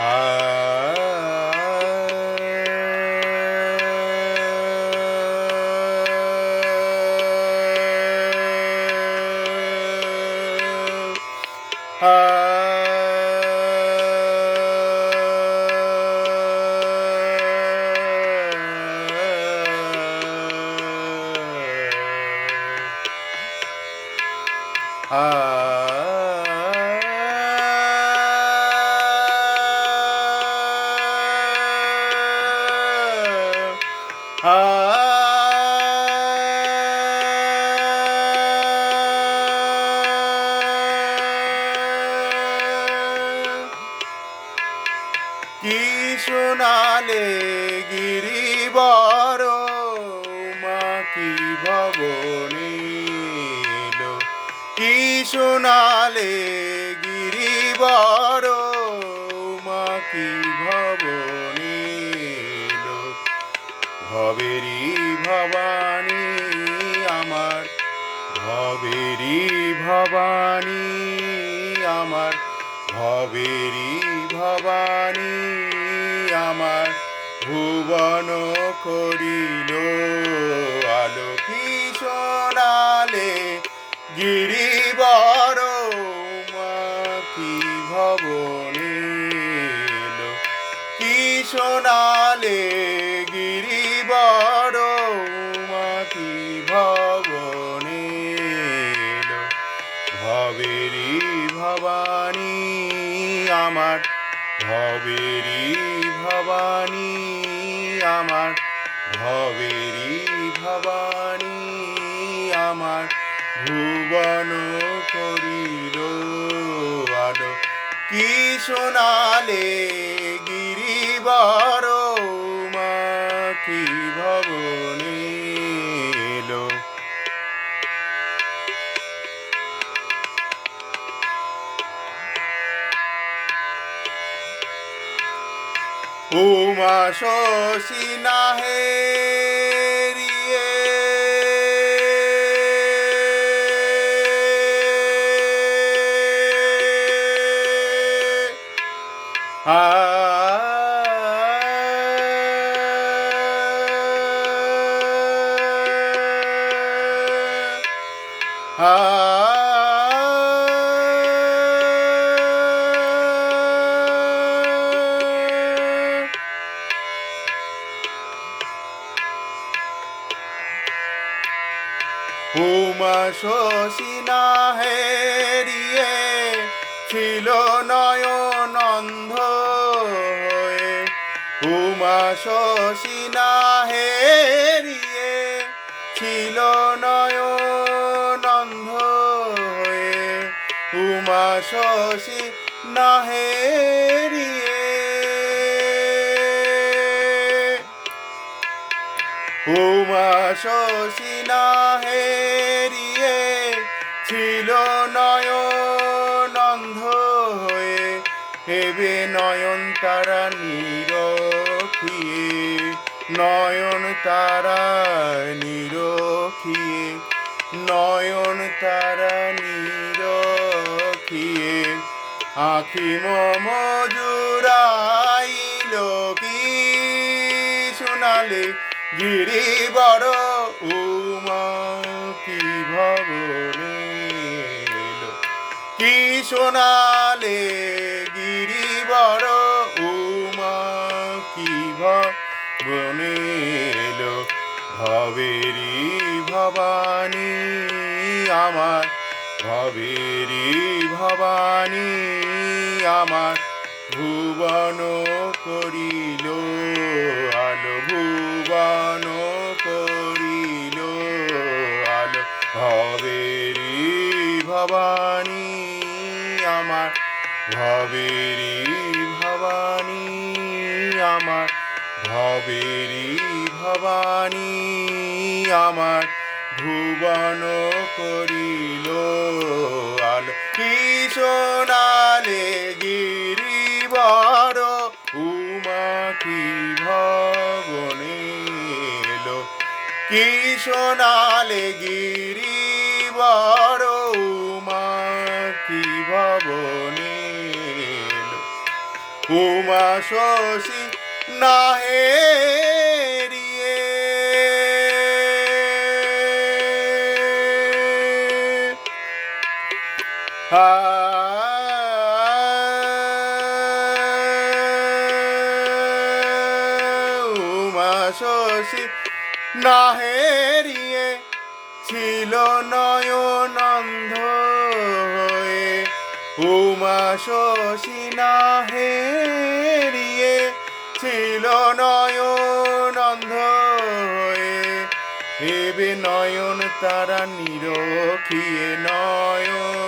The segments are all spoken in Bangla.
아. 아, 아. কি শোনালে গিরিবর মা কি ভবনীল? কি শোনালে ভবেরি ভবানী আমার ভবেরি ভবানী আমার ভবেরি ভবানী আমার। ভুবন করিল আলো কি সোনালে গিরিবর কি ভবনীল কি সোনালে আমার ভবেরি ভবানী আমার ভবেরি ভবানী আমার ভুবন করিল কি শোনালে উমা শশী নাহে রিয়ে। উমা শশী নাহেরিয়ে ছিল নয়নন্ধ হয়ে উমা শশী নাহেরিয়ে ছিল নয়নন্ধ হয়ে উমা শশী নাহেরিয়ে উমা শশী নাহেরিয়ে ছিল নয়নন্ধ হয়ে, হেবে নয়ন তারা নিরখিয়ে, নয়ন তারা নিরখিয়ে, নয়ন তারা নিরখিয়ে। আখি মম জুড়াইল শোনালে গিরিবর উমা কি কি শোনালে গিরিবর উমা কি ভবনীল ভবেরি ভবানী আমার ভবেরি ভবানী আমার। ভুবন করিল, আলো ভুবন করিল, আলো ভবেরি ভবানী, আমার ভবেরি ভবানী, আমার ভবেরি ভবানী, আমার ভুবন করিল আলো কি সোনালে গিরিবর, উমা কি ভবনেল কি সোনালে গিরিবর উমা শশী নাহেরিয়ে উমা শশী নাহেরিয়ে ছিল হয়ে উমা শশী নাহেরিয়ে ছিল নয়নন্ধ হয়ে ভেবে নয়ন তারা নিরখিয়ে নয়ন।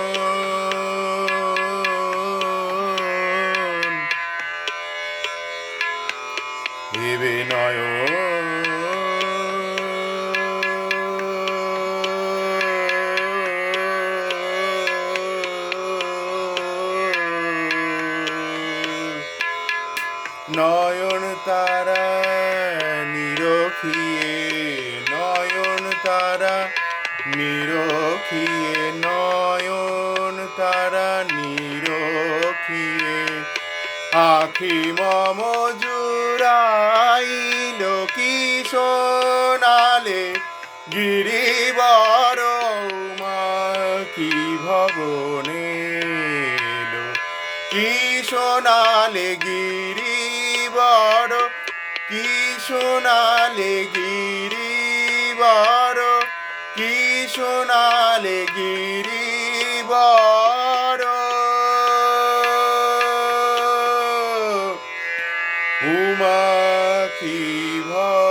ভেবে নয়ন নয়ন তারা নিরখিয়ে, নয়ন তারা নিরখিয়ে, নয়ন তারা নিরখিয়ে। আখি মম জুড়াইল কি সোনালে, গিরিবর কি ভবনে কি সোনালে গিরিবর কি সোনালে গিরিবর কি সোনালে গিরিবর উমা কি ভব